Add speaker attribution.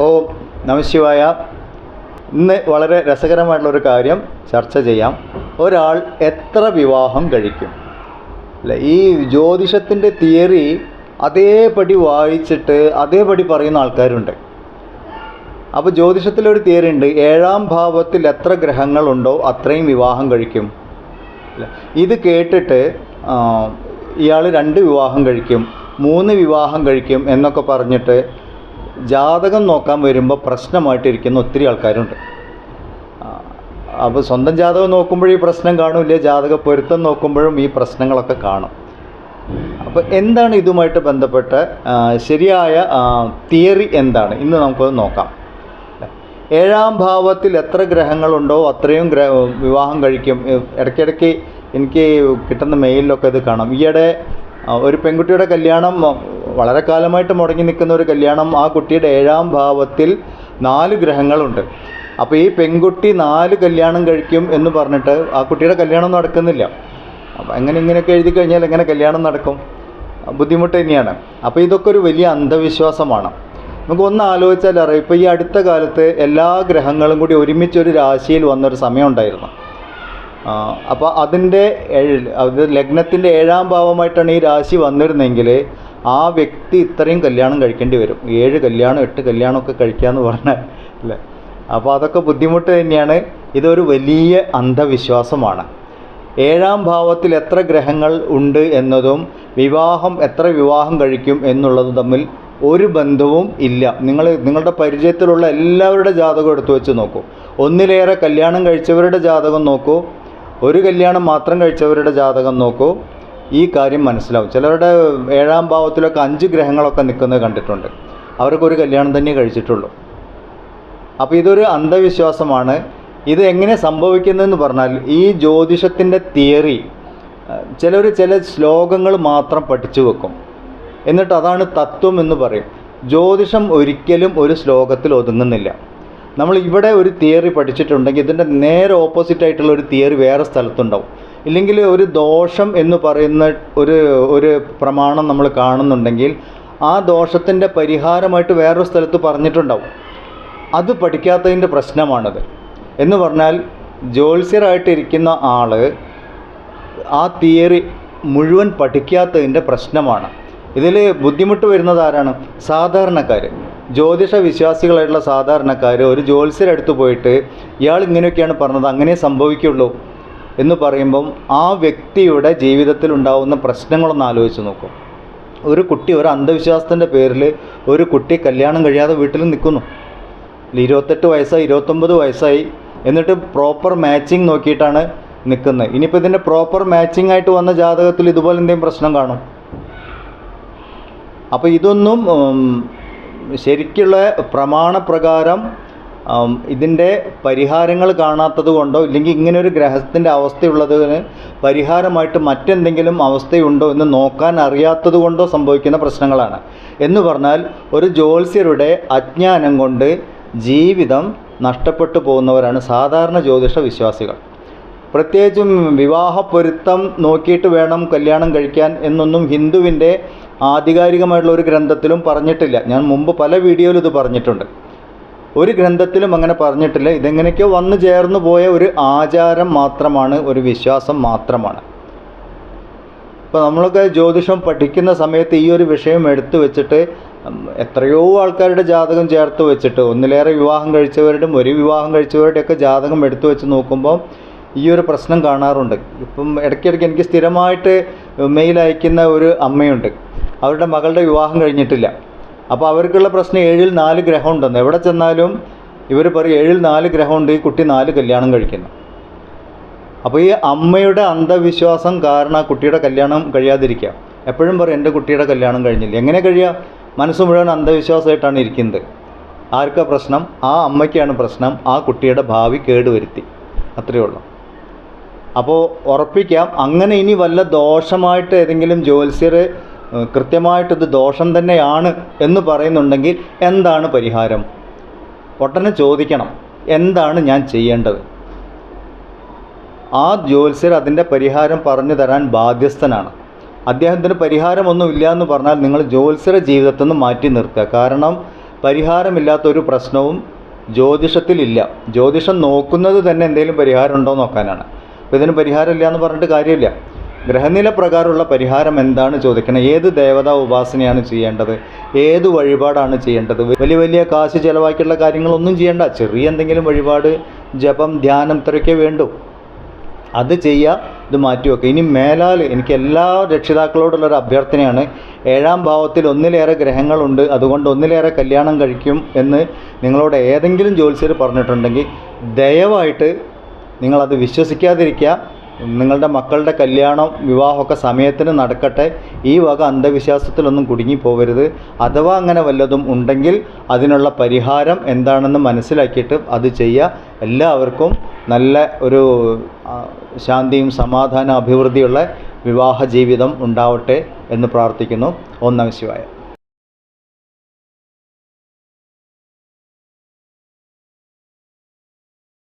Speaker 1: ഓ നമശിവായ ഇന്ന് വളരെ രസകരമായിട്ടുള്ളൊരു കാര്യം ചർച്ച ചെയ്യാം. ഒരാൾ എത്ര വിവാഹം കഴിക്കും? അല്ല ഈ ജ്യോതിഷത്തിന്റെ തിയറി അതേപടി വായിച്ചിട്ട് അതേപടി പറയുന്ന ആൾക്കാരുണ്ട്. അപ്പോൾ ജ്യോതിഷത്തിലൊരു തിയറി ഉണ്ട് ഏഴാം ഭാവത്തിൽ എത്ര ഗ്രഹങ്ങളുണ്ടോ അത്രയും വിവാഹം കഴിക്കും. ഇത് കേട്ടിട്ട് ഇയാൾ രണ്ട് വിവാഹം കഴിക്കും മൂന്ന് വിവാഹം കഴിക്കും എന്നൊക്കെ പറഞ്ഞിട്ട് ജാതകം നോക്കാൻ വരുമ്പോൾ പ്രശ്നമായിട്ടിരിക്കുന്ന ഒത്തിരി ആൾക്കാരുണ്ട്. അപ്പോൾ സ്വന്തം ജാതകം നോക്കുമ്പോഴും ഈ പ്രശ്നം കാണില്ല ജാതക പൊരുത്തം നോക്കുമ്പോഴും ഈ പ്രശ്നങ്ങളൊക്കെ കാണും. അപ്പോൾ എന്താണ് ഇതുമായിട്ട് ബന്ധപ്പെട്ട ശരിയായ തിയറി എന്താണ്? ഇന്ന് നമുക്കത് നോക്കാം. ഏഴാം ഭാവത്തിൽ എത്ര ഗ്രഹങ്ങളുണ്ടോ അത്രയും ഗ്രഹ വിവാഹം കഴിക്കും. ഇടയ്ക്കിടയ്ക്ക് എനിക്ക് കിട്ടുന്ന മെയിലിലൊക്കെ ഇത് കാണാം. ഈയിടെ ഒരു പെൺകുട്ടിയുടെ കല്യാണം വളരെ കാലമായിട്ട് മുടങ്ങി നിൽക്കുന്ന ഒരു കല്യാണം ആ കുട്ടിയുടെ ഏഴാം ഭാവത്തിൽ നാല് ഗ്രഹങ്ങളുണ്ട്. അപ്പോൾ ഈ പെൺകുട്ടി നാല് കല്യാണം കഴിക്കും എന്ന് പറഞ്ഞിട്ട് ആ കുട്ടിയുടെ കല്യാണം നടക്കുന്നില്ല. അപ്പോൾ അങ്ങനെ ഇങ്ങനെയൊക്കെ എഴുതി കഴിഞ്ഞാൽ എങ്ങനെ കല്യാണം നടക്കും? ബുദ്ധിമുട്ട് തന്നെയാണ്. അപ്പോൾ ഇതൊക്കെ ഒരു വലിയ അന്ധവിശ്വാസമാണ്. നമുക്ക് ഒന്ന് ആലോചിച്ചാൽ അറിയാം ഇപ്പോൾ ഈ അടുത്ത കാലത്ത് എല്ലാ ഗ്രഹങ്ങളും കൂടി ഒരുമിച്ച് ഒരു രാശിയിൽ വന്നൊരു സമയം ഉണ്ടായിരുന്നു. അപ്പോൾ അതിന്റെ ഏഴ് അത് ലഗ്നത്തിന്റെ ഏഴാം ഭാവമായിട്ടാണ് ഈ രാശി വന്നിരുന്നെങ്കിൽ ആ വ്യക്തി ഇത്രയും കല്യാണം കഴിക്കേണ്ടി വരും. ഏഴ് കല്യാണം എട്ട് കല്യാണമൊക്കെ എന്ന് പറഞ്ഞാൽ അല്ലേ? അപ്പോൾ അതൊക്കെ ബുദ്ധിമുട്ട് തന്നെയാണ്. ഇതൊരു വലിയ അന്ധവിശ്വാസമാണ്. ഏഴാം ഭാവത്തിൽ എത്ര ഗ്രഹങ്ങൾ ഉണ്ട് എന്നതും വിവാഹം എത്ര വിവാഹം കഴിക്കും എന്നുള്ളതും തമ്മിൽ ഒരു ബന്ധവും ഇല്ല. നിങ്ങൾ നിങ്ങളുടെ പരിചയത്തിലുള്ള എല്ലാവരുടെ ജാതകം എടുത്തു വെച്ച് നോക്കൂ. ഒന്നിലേറെ കല്യാണം കഴിച്ചവരുടെ ജാതകം നോക്കൂ. ഒരു കല്യാണം മാത്രം കഴിച്ചവരുടെ ജാതകം നോക്കൂ. ഈ കാര്യം മനസ്സിലാവും. ചിലരുടെ ഏഴാം ഭാവത്തിലൊക്കെ അഞ്ച് ഗ്രഹങ്ങളൊക്കെ നിൽക്കുന്നത് കണ്ടിട്ടുണ്ട്. അവർക്കൊരു കല്യാണം തന്നെ കഴിച്ചിട്ടുള്ളൂ. അപ്പോൾ ഇതൊരു അന്ധവിശ്വാസമാണ്. ഇത് എങ്ങനെ സംഭവിക്കുന്നതെന്ന് പറഞ്ഞാൽ ഈ ജ്യോതിഷത്തിന്റെ തിയറി ചിലർ ചില ശ്ലോകങ്ങൾ മാത്രം പഠിച്ചു വെക്കും. എന്നിട്ട് അതാണ് തത്വം എന്ന് പറയും. ജ്യോതിഷം ഒരിക്കലും ഒരു ശ്ലോകത്തിൽ ഒതുങ്ങുന്നില്ല. നമ്മൾ ഇവിടെ ഒരു തിയറി പഠിച്ചിട്ടുണ്ടെങ്കിൽ ഇതിന്റെ നേരെ ഓപ്പോസിറ്റ് ആയിട്ടുള്ള ഒരു തിയറി വേറെ സ്ഥലത്തുണ്ടാവും. ഇല്ലെങ്കിൽ ഒരു ദോഷം എന്ന് പറയുന്ന ഒരു ഒരു പ്രമാണം നമ്മൾ കാണുന്നുണ്ടെങ്കിൽ ആ ദോഷത്തിന്റെ പരിഹാരമായിട്ട് വേറൊരു സ്ഥലത്ത് പറഞ്ഞിട്ടുണ്ടാവും. അത് പഠിക്കാത്തതിന്റെ പ്രശ്നമാണത്. എന്ന് പറഞ്ഞാൽ ജ്യോത്സ്യരായിട്ടിരിക്കുന്ന ആൾ ആ തിയറി മുഴുവൻ പഠിക്കാത്തതിന്റെ പ്രശ്നമാണ്. ഇതിൽ ബുദ്ധിമുട്ട് വരുന്നത് ആരാണ്? സാധാരണക്കാർ. ജ്യോതിഷ വിശ്വാസികളായിട്ടുള്ള സാധാരണക്കാർ ഒരു ജ്യോത്സ്യരടുത്ത് പോയിട്ട് ഇയാൾ ഇങ്ങനെയൊക്കെയാണ് പറഞ്ഞത് അങ്ങനെ സംഭവിക്കുള്ളൂ. എന്ന് പറയുമ്പം ആ വ്യക്തിയുടെ ജീവിതത്തിൽ ഉണ്ടാകുന്ന പ്രശ്നങ്ങളൊന്ന് ആലോചിച്ച് നോക്കും. ഒരു കുട്ടി ഒരു അന്ധവിശ്വാസത്തിന്റെ പേരിൽ ഒരു കുട്ടി കല്യാണം കഴിയാതെ വീട്ടിൽ നിൽക്കുന്നു. ഇരുപത്തെട്ട് വയസ്സായി ഇരുപത്തൊമ്പത് വയസ്സായി എന്നിട്ട് പ്രോപ്പർ മാച്ചിങ് നോക്കിയിട്ടാണ് നിൽക്കുന്നത്. ഇനിയിപ്പോൾ ഇതിന്റെ പ്രോപ്പർ മാച്ചിങ് ആയിട്ട് വന്ന ജാതകത്തിൽ ഇതുപോലെ എന്തെങ്കിലും പ്രശ്നം കാണും? അപ്പോൾ ഇതൊന്നും ശരിക്കുള്ള പ്രമാണപ്രകാരം ഇതിന്റെ പരിഹാരങ്ങൾ കാണാത്തത് കൊണ്ടോ ഇല്ലെങ്കിൽ ഇങ്ങനെ ഒരു ഗ്രഹത്തിന്റെ അവസ്ഥയുള്ളതിന് പരിഹാരമായിട്ട് മറ്റെന്തെങ്കിലും അവസ്ഥയുണ്ടോ എന്ന് നോക്കാൻ അറിയാത്തത് കൊണ്ടോ സംഭവിക്കുന്ന പ്രശ്നങ്ങളാണ്. എന്ന് പറഞ്ഞാൽ ഒരു ജ്യോത്സ്യരുടെ അജ്ഞാനം കൊണ്ട് ജീവിതം നഷ്ടപ്പെട്ടു പോകുന്നവരാണ് സാധാരണ ജ്യോതിഷ വിശ്വാസികൾ. പ്രത്യേകിച്ചും വിവാഹ പൊരുത്തം നോക്കിയിട്ട് വേണം കല്യാണം കഴിക്കാൻ എന്നൊന്നും ഹിന്ദുവിന്റെ ആധികാരികമായിട്ടുള്ള ഒരു ഗ്രന്ഥത്തിലും പറഞ്ഞിട്ടില്ല. ഞാൻ മുമ്പ് പല വീഡിയോയിലും ഇത് പറഞ്ഞിട്ടുണ്ട്. ഒരു ഗ്രന്ഥത്തിലും അങ്ങനെ പറഞ്ഞിട്ടില്ല. ഇതെങ്ങനെയൊക്കെയോ വന്നു ചേർന്നു പോയ ഒരു ആചാരം മാത്രമാണ് ഒരു വിശ്വാസം മാത്രമാണ്. ഇപ്പോൾ നമ്മളൊക്കെ ജ്യോതിഷം പഠിക്കുന്ന സമയത്ത് ഈ ഒരു വിഷയം എടുത്തു വെച്ചിട്ട് എത്രയോ ആൾക്കാരുടെ ജാതകം ചേർത്ത് വെച്ചിട്ട് ഒന്നിലേറെ വിവാഹം കഴിച്ചവരുടെയും ഒരു വിവാഹം കഴിച്ചവരുടെയൊക്കെ ജാതകം എടുത്തു വെച്ച് നോക്കുമ്പോൾ ഈ ഒരു പ്രശ്നം കാണാറുണ്ട്. ഇപ്പം ഇടയ്ക്കിടയ്ക്ക് എനിക്ക് സ്ഥിരമായിട്ട് മെയിൽ അയക്കുന്ന ഒരു അമ്മയുണ്ട്. അവരുടെ മകളുടെ വിവാഹം കഴിഞ്ഞിട്ടില്ല. അപ്പോൾ അവർക്കുള്ള പ്രശ്നം ഏഴിൽ നാല് ഗ്രഹം ഉണ്ടെന്ന് എവിടെ ചെന്നാലും ഇവർ പറയും ഏഴിൽ നാല് ഗ്രഹമുണ്ട് ഈ കുട്ടി നാല് കല്യാണം കഴിക്കുന്നു. അപ്പോൾ ഈ അമ്മയുടെ അന്ധവിശ്വാസം കാരണം ആ കുട്ടിയുടെ കല്യാണം കഴിയാതിരിക്കുക. എപ്പോഴും പറയും എന്റെ കുട്ടിയുടെ കല്യാണം കഴിഞ്ഞില്ല. എങ്ങനെ കഴിയുക മനസ്സ് മുഴുവൻ അന്ധവിശ്വാസമായിട്ടാണ് ഇരിക്കുന്നത്. ആർക്കാ പ്രശ്നം? ആ അമ്മയ്ക്കാണ് പ്രശ്നം. ആ കുട്ടിയുടെ ഭാവി കേടുവരുത്തി. അത്രയേ ഉള്ളൂ. അപ്പോൾ ഉറപ്പിക്കാം. അങ്ങനെ ഇനി വല്ല ദോഷമായിട്ട് ഏതെങ്കിലും ജ്യോത്സ്യർ ഏഹ്, കൃത്യമായിട്ട് ഇത് ദോഷം തന്നെയാണ് എന്ന് പറയുന്നുണ്ടെങ്കിൽ എന്താണ് പരിഹാരം? ഉടനെ ചോദിക്കണം എന്താണ് ഞാൻ ചെയ്യേണ്ടത്? ആ ജ്യോത്സ്യർ അതിന്റെ പരിഹാരം പറഞ്ഞു തരാൻ ബാധ്യസ്ഥനാണ്. അദ്ദേഹത്തിന് പരിഹാരമൊന്നുമില്ല എന്ന് പറഞ്ഞാൽ നിങ്ങൾ ജ്യോത്സ്യര ജീവിതത്തിൽ നിന്ന് മാറ്റി നിർത്തുക. കാരണം പരിഹാരമില്ലാത്ത ഒരു പ്രശ്നവും ജ്യോതിഷത്തിലില്ല. ജ്യോതിഷം നോക്കുന്നത് തന്നെ എന്തെങ്കിലും പരിഹാരം ഉണ്ടോ നോക്കാനാണ്. അപ്പോൾ ഇതിന് പരിഹാരമില്ല എന്ന് പറഞ്ഞിട്ട് കാര്യമില്ല. ഗ്രഹനില പ്രകാരമുള്ള പരിഹാരം എന്താണ് ചോദിക്കണം? ഏത് ദേവതാ ഉപാസനയാണ് ചെയ്യേണ്ടത്? ഏത് വഴിപാടാണ് ചെയ്യേണ്ടത്? വലിയ വലിയ കാശ് ചിലവാക്കിയുള്ള കാര്യങ്ങളൊന്നും ചെയ്യേണ്ട. ചെറിയ എന്തെങ്കിലും വഴിപാട് ജപം ധ്യാനം ഇത്രയൊക്കെ വേണ്ടു. അത് ചെയ്യുക ഇത് മാറ്റി വെക്കുക. ഇനി മേലാൽ എനിക്ക് എല്ലാ രക്ഷിതാക്കളോടുള്ളൊരു അഭ്യർത്ഥനയാണ് ഏഴാം ഭാവത്തിൽ ഒന്നിലേറെ ഗ്രഹങ്ങളുണ്ട് അതുകൊണ്ട് ഒന്നിലേറെ കല്യാണം കഴിക്കും എന്ന് നിങ്ങളോട് ഏതെങ്കിലും ജ്യോത്സ്യർ പറഞ്ഞിട്ടുണ്ടെങ്കിൽ ദയവായിട്ട് നിങ്ങളത് വിശ്വസിക്കാതിരിക്കുക. നിങ്ങളുടെ മക്കളുടെ കല്യാണം വിവാഹമൊക്കെ സമയത്തിന് നടക്കട്ടെ. ഈ വക അന്ധവിശ്വാസത്തിലൊന്നും കുടുങ്ങിപ്പോകരുത് അഥവാ അങ്ങനെ വല്ലതും ഉണ്ടെങ്കിൽ അതിനുള്ള പരിഹാരം എന്താണെന്ന് മനസ്സിലാക്കിയിട്ട് അത് ചെയ്യുക. എല്ലാവർക്കും നല്ല ഒരു ശാന്തിയും സമാധാന അഭിവൃദ്ധിയുള്ള വിവാഹ ജീവിതം ഉണ്ടാവട്ടെ എന്ന് പ്രാർത്ഥിക്കുന്നു. ഒന്നാം ശിവായ.